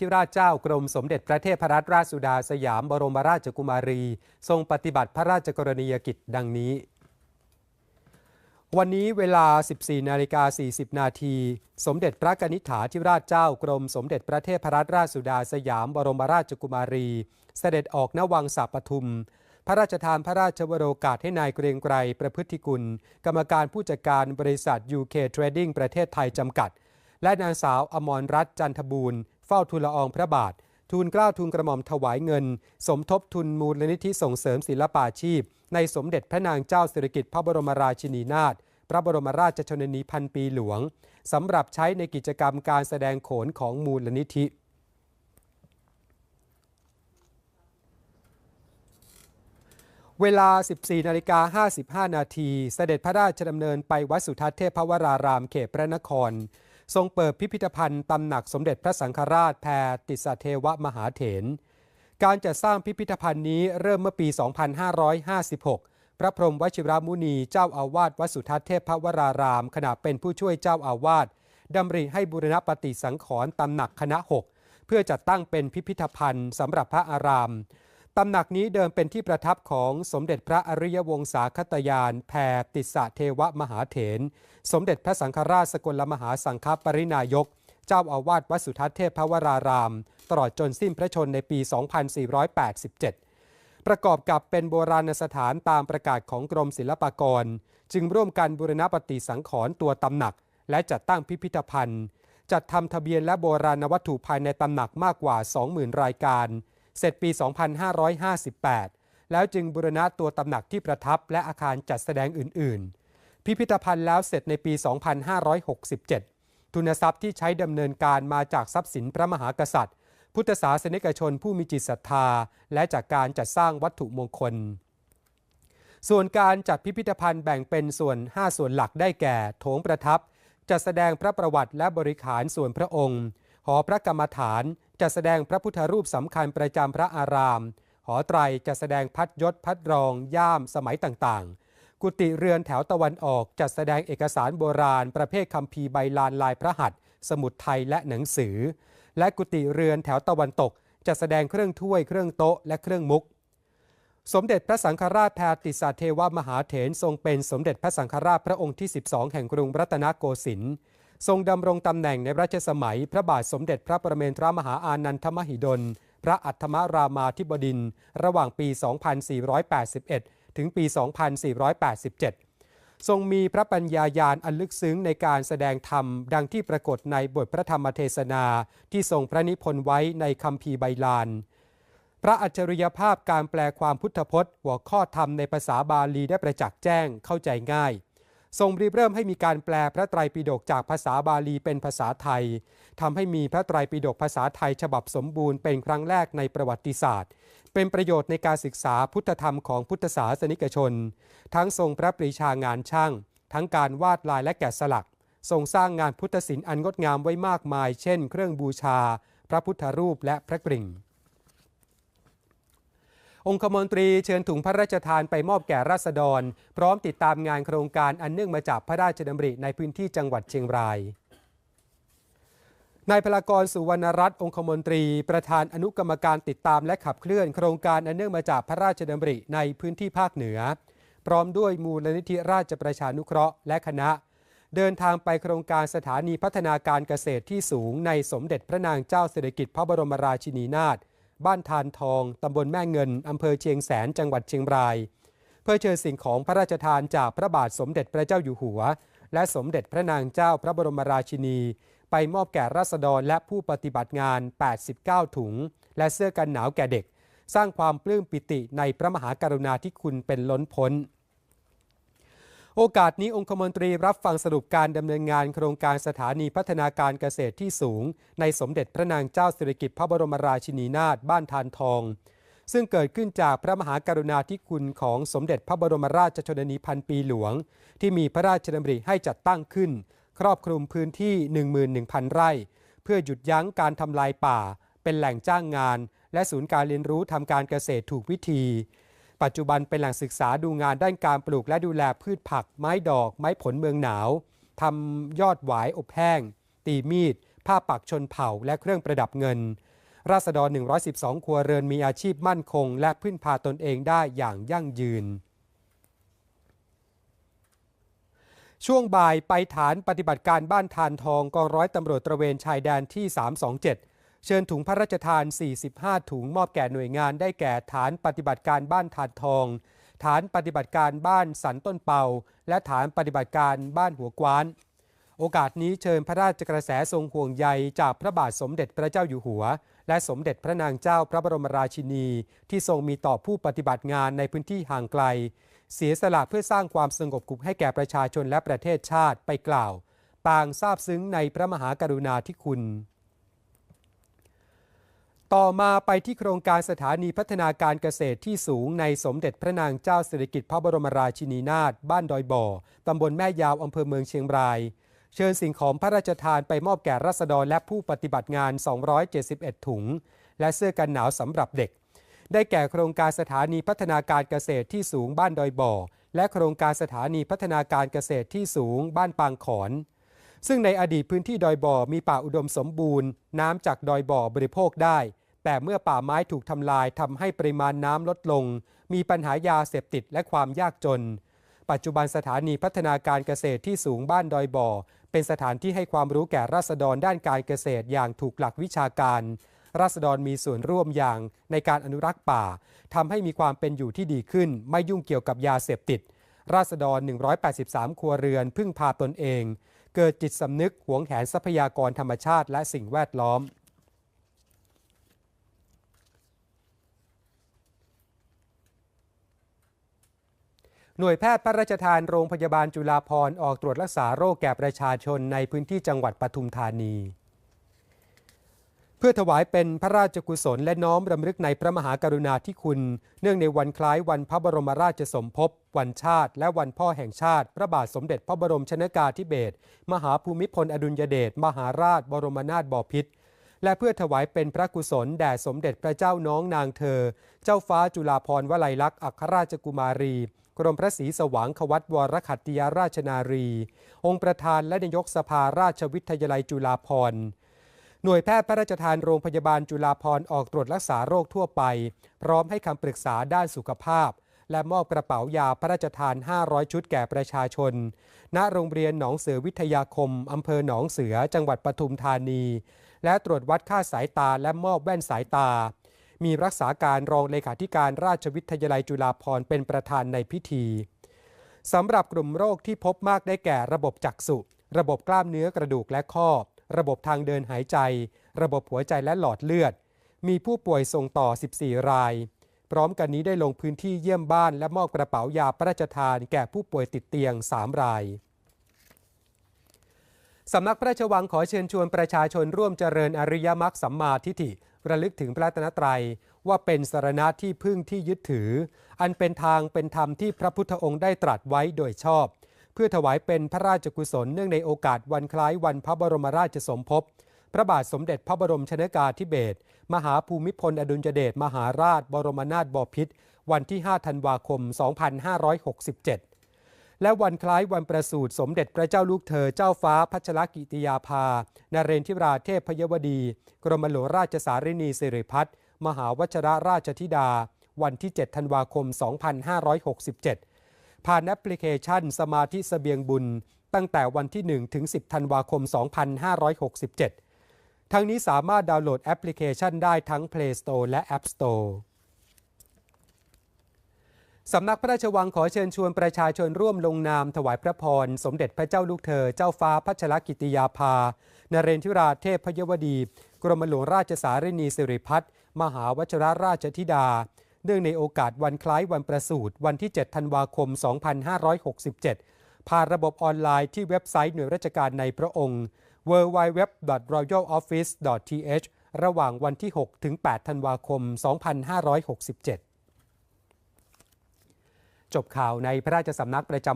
ธิราชเจ้ากรมสมเด็จพระเทพรัตนราชสุดาสยามบรมราชกุมารี ทรงปฏิบัติพระราชกรณียกิจดังนี้ วันนี้เวลา 14นาฬิกา40 นาทีสมเด็จพระกนิษฐาธิราชเจ้ากรมสมเด็จพระเทพรัตนราชสุดาสยามบรมราชกุมารี เสด็จออกณวังสาปทุมพระราชทานพระราชวโรกาสให้นายเกรียงไกรประพฤติกุล กรรมการผู้จัดการบริษัท UK Trading ประเทศไทยจำกัด และนางสาวอมรรัตน์จันทบูรณ์ เฝ้าทูลละอองพระบาท ทูลเกล้าทูลกระหม่อมถวายเงิน สมทบทุนมูลนิธิส่งเสริมศิลปาชีพ ในสมเด็จพระนางเจ้าสิริกิติ์พระบรมราชินีนาถพระบรมราชชนนีพันปีหลวงสำหรับใช้ในกิจกรรมการแสดงโขนของมูลนิธิเวลา 14นาฬิกา55 นาที เสด็จพระราชดำเนินไปวัดสุทัศน์เทพวรารามเขตพระนคร ทรงเปิดพิพิธภัณฑ์ตำหนักสมเด็จพระสังฆราชแพรติสเทวมหาเถรการจัดสร้างพิพิธภัณฑ์นี้เริ่มเมื่อปี 2556 พระพรหมวชิรามุนีเจ้าอาวาสวัดสุทัศน์เทพวราราม ขณะเป็นผู้ช่วยเจ้าอาวาสดำริให้บูรณปฏิสังขรณ์ตำหนักคณะ 6 เพื่อจัดตั้งเป็นพิพิธภัณฑ์สำหรับพระอาราม ตำหนักนี้เดิมเป็นที่ประทับของสมเด็จพระอริยวงศาคตยานแพรติสะเทวมหาเถรสมเด็จพระสังฆราชสกลมหาสังฆปรินายก เจ้าอาวาสวัดสุทัศน์เทพวราราม ตลอดจนสิ้นพระชนในปี 2487 ประกอบกับเป็นโบราณสถานตามประกาศของกรมศิลปากร จึงร่วมกันบูรณปฏิสังขรณ์ตัวตำหนัก และจัดตั้งพิพิธภัณฑ์ จัดทำทะเบียนและโบราณวัตถุภายในตำหนักมากกว่า 20,000 รายการ เสร็จปี 2558 แล้วจึงบูรณะตัวตำหนักที่ประทับและอาคารจัดแสดงอื่น ๆ พิพิธภัณฑ์แล้วเสร็จในปี 2567 ทุนทรัพย์ที่ใช้ดำเนินการมาจากทรัพย์สินพระมหากษัตริย์ พุทธศาสนิกชนผู้มีจิตศรัทธา และจากการจัดสร้างวัตถุมงคลส่วนการจัดพิพิธภัณฑ์แบ่งเป็นส่วน 5 ส่วนหลักได้แก่ โถงประทับ จัดแสดงพระประวัติและบริขารส่วนพระองค์ หอพระกรรมฐานจัดแสดงพระพุทธรูปสำคัญประจำพระอาราม หอไตรจัดแสดงพัดยศพัดรอง ย่ามสมัยต่างๆ กุฏิเรือนแถวตะวันออกจัดแสดงเอกสารโบราณ ประเภทคัมภีร์ใบลานลายพระหัตถ์สมุดไทยและหนังสือ และกุฏิเรือนแถวตะวันตกจัดแสดงเครื่องถ้วยเครื่องโต๊ะและเครื่องมุก สมเด็จพระสังฆราชแพติสาเทวมหาเถรทรงเป็นสมเด็จพระสังฆราชพระองค์ที่ 12 แห่งกรุงรัตนโกสินทร์ ทรงดำรงตำแหน่งในรัชสมัย พระบาทสมเด็จพระประเมนทรมหาอานันทมหิดล พระอัฏฐมรามาธิบดิน ระหว่างปี 2481 ถึงปี 2487 ทรงมีพระปัญญายาณอันลึกซึ้งในการแสดงธรรม ดังที่ปรากฏในบทพระธรรมเทศนาที่ทรงพระนิพนธ์ไว้ในคัมภีร์ใบลานพระอัจฉริยภาพการแปลความพุทธพจน์ หัวข้อธรรมในภาษาบาลีได้ประจักษ์แจ้งเข้าใจง่าย ทรงรีเริ่มให้มีการแปลพระไตรปิฎกจากภาษาบาลีเป็นภาษาไทยทำให้มีพระไตรปิฎกภาษาไทยฉบับสมบูรณ์เป็นครั้งแรกในประวัติศาสตร์ เป็นประโยชน์ในการศึกษาพุทธธรรมของพุทธศาสนิกชน ทั้งทรงพระปรีชางานช่าง ทั้งการวาดลายและแกะสลัก ทรงสร้างงานพุทธศิลป์อันงดงามไว้มากมาย เช่น เครื่องบูชา พระพุทธรูปและพระกริ่ง องคมนตรีเชิญถุงพระราชทานไปมอบแก่ราษฎร พร้อมติดตามงานโครงการอันเนื่องมาจากพระราชดำริในพื้นที่จังหวัดเชียงรายนายพลากรสุวรรณรัตน์องคมนตรี ประธานอนุกรรมการติดตามและขับเคลื่อนโครงการอันเนื่องมาจากพระราชดำริในพื้นที่ภาคเหนือ พร้อมด้วยมูลนิธิราชประชานุเคราะห์และคณะ เดินทางไปโครงการสถานีพัฒนาการเกษตรที่สูงในสมเด็จพระนางเจ้าสิริกิติ์พระบรมราชินีนาถ บ้านทานทองตำบลแม่เงินอำเภอเชียงแสนจังหวัดเชียงราย เพื่อเชิญสิ่งของพระราชทานจากพระบาทสมเด็จพระเจ้าอยู่หัว และสมเด็จพระนางเจ้าพระบรมราชินี ไปมอบแก่ราษฎรและผู้ปฏิบัติงาน 89 ถุง และเสื้อกันหนาวแก่เด็ก สร้างความปลื้มปิติในพระมหากรุณาธิคุณเป็นล้นพ้น โอกาสนี้องคมนตรีรับฟังสรุปการดำเนินงานโครงการสถานีพัฒนาการเกษตรที่สูง ในสมเด็จพระนางเจ้าสิริกิติ์พระบรมราชินีนาถบ้านทานทอง ซึ่งเกิดขึ้นจากพระมหากรุณาธิคุณของสมเด็จพระบรมราชชนนีพันปีหลวง ที่มีพระราชดำริให้จัดตั้งขึ้น ครอบคลุมพื้นที่ 11,000 ไร่ เพื่อหยุดยั้งการทำลายป่า เป็นแหล่งจ้างงาน และศูนย์การเรียนรู้ทำการเกษตรถูกวิธี ปัจจุบันเป็นแหล่งศึกษาดูงานด้านการปลูกและดูแลพืชผัก ไม้ดอก ไม้ผลเมืองหนาวทำยอดหวายอบแห้ง ตีมีด ผ้าปักชนเผ่าและเครื่องประดับเงิน ราษฎร 112 ครัวเรือนมีอาชีพมั่นคง และพึ่งพาตนเองได้อย่างยั่งยืน ช่วงบ่ายไปฐานปฏิบัติการบ้านทานทองกองร้อยตำรวจตระเวนชายแดนที่ 327 เชิญถุงพระราชทาน 45 ถุงมอบแก่หน่วยงานได้แก่ฐานปฏิบัติการบ้านทานทอง ฐานปฏิบัติการบ้านสันต้นเปาและฐานปฏิบัติการบ้านหัวกวาน โอกาสนี้เชิญพระราชกระแสทรงห่วงใยจากพระบาทสมเด็จพระเจ้าอยู่หัว และสมเด็จพระนางเจ้าพระบรมราชินี ที่ทรงมีต่อผู้ปฏิบัติงานในพื้นที่ห่างไกล เสียสละเพื่อสร้างความสงบสุขให้แก่ประชาชนและประเทศชาติไปกล่าว ต่างทราบซึ้งในพระมหากรุณาธิคุณ ต่อมาไปที่โครงการสถานีพัฒนาการเกษตรที่สูงในสมเด็จพระนางเจ้าสิริกิติ์พระบรมราชินีนาถบ้านดอยบ่อ ตำบลแม่ยาว อำเภอเมืองเชียงราย เชิญสิ่งของพระราชทานไปมอบแก่รัษฎรและผู้ปฏิบัติงาน 271 ถุง และเสื้อกันหนาวสำหรับเด็ก ได้แก่โครงการสถานีพัฒนาการเกษตรที่สูงบ้านดอยบ่อ และโครงการสถานีพัฒนาการเกษตรที่สูงบ้านปางขอนซึ่งในอดีตพื้นที่ดอยบ่อมีป่าอุดมสมบูรณ์ น้ำจากดอยบ่อบริโภคได้ แต่เมื่อป่าไม้ถูกทำลายทำให้ปริมาณน้ำลดลง มีปัญหายาเสพติดและความยากจน ปัจจุบันสถานีพัฒนาการเกษตรที่สูงบ้านดอยบ่อ เป็นสถานที่ให้ความรู้แก่ราษฎรด้านการเกษตรอย่างถูกหลักวิชาการ ราษฎรมีส่วนร่วมอย่างในการอนุรักษ์ป่าทำให้มีความเป็นอยู่ที่ดีขึ้น ไม่ยุ่งเกี่ยวกับยาเสพติด ราษฎร 183 ครัวเรือน พึ่งพาตนเอง เกิดจิตสำนึกหวงแหนทรัพยากรธรรมชาติและสิ่งแวดล้อม หน่วยแพทย์พระราชทานโรงพยาบาลจุฬาภรณ์ออกตรวจรักษาโรคแก่ประชาชนในพื้นที่จังหวัดปทุมธานี เพื่อถวายเป็นพระราชกุศลและน้อมรำลึกในพระมหากรุณาธิคุณ เนื่องในวันคล้ายวันพระบรมราชสมภพ วันชาติ และวันพ่อแห่งชาติ พระบาทสมเด็จพระบรมชนากาธิเบศรมหาภูมิพลอดุลยเดชมหาราช บรมนาถบพิตรและเพื่อถวายเป็นพระกุศลแด่สมเด็จพระเจ้าน้องนางเธอ เจ้าฟ้าจุฬาภรณ์วลัยลักษณ์อัครราชกุมารี กรมพระศรีสว่างควัตวรขัตติยาราชนารี องค์ประธานและนายกสภาราชวิทยาลัยจุฬาภรณ์หน่วยแพทย์พระราชทานโรงพยาบาลจุฬาภรณ์ออกตรวจรักษาโรคทั่วไป พร้อมให้คำปรึกษาด้านสุขภาพ และมอบกระเป๋ายาพระราชทาน 500 ชุดแก่ประชาชน ณ โรงเรียนหนองเสือวิทยาคมอำเภอหนองเสือ จังหวัดปทุมธานี และตรวจวัดค่าสายตาและมอบแว่นสายตา มีรักษาการรองเลขาธิการราชวิทยาลัยจุฬาภรณ์เป็นประธานในพิธีสำหรับกลุ่มโรคที่พบมากได้แก่ระบบจักษุ ระบบกล้ามเนื้อกระดูกและข้อ ระบบทางเดินหายใจ ระบบหัวใจและหลอดเลือด มีผู้ป่วยส่งต่อ 14 ราย พร้อมกันนี้ได้ลงพื้นที่เยี่ยมบ้านและมอบกระเป๋ายาพระราชทานแก่ผู้ป่วยติดเตียง 3 รายสำนักพระราชวังขอเชิญชวนประชาชนร่วมเจริญอริยมรรคสัมมาทิฏฐิ ระลึกถึงพระรัตนตรัย ว่าเป็นสารณะที่พึ่งที่ยึดถือ อันเป็นทางเป็นธรรมที่พระพุทธองค์ได้ตรัสไว้โดยชอบ เพื่อถวายเป็นพระราชกุศลเนื่องในโอกาสวันคล้ายวันพระบรมราชสมภพพระบาทสมเด็จพระบรมชนากาธิเบศรมหาภูมิพลอดุลยเดชมหาราช บรมนาถบพิตรวันที่ 5 ธันวาคม 2567 และวันคล้ายวันประสูติสมเด็จพระเจ้าลูกเธอเจ้าฟ้าพัชรกิติยาภา นเรนทิราเทพพยวดี กรมหลวงราชสารินีสิริพัฒน์มหาวชรราชธิดา วันที่ 7 ธันวาคม 2567 ผ่านแอปพลิเคชันสมาธิเสบียงบุญ ตั้งแต่วันที่ 1 ถึง 10 ธันวาคม 2567 ทั้งนี้สามารถดาวน์โหลดแอปพลิเคชันได้ทั้ง Play Store และ App Store สำนักพระราชวังขอเชิญชวนประชาชนร่วมลงนามถวายพระพร สมเด็จพระเจ้าลูกเธอ เจ้าฟ้าพัชรกิติยาภา นเรนทิราเทพพยวดี กรมหลวงราชสารินีสิริพัฒน์มหาวชรราชธิดา เนื่องในโอกาสวันคล้ายวันประสูติวันที่ 7 ธันวาคม 2567 ผ่านระบบออนไลน์ที่เว็บไซต์หน่วยราชการในพระองค์ www.royaloffice.th ระหว่างวันที่ 6 ถึง 8 ธันวาคม 2567 จบข่าวในพระราชสำนักประจำ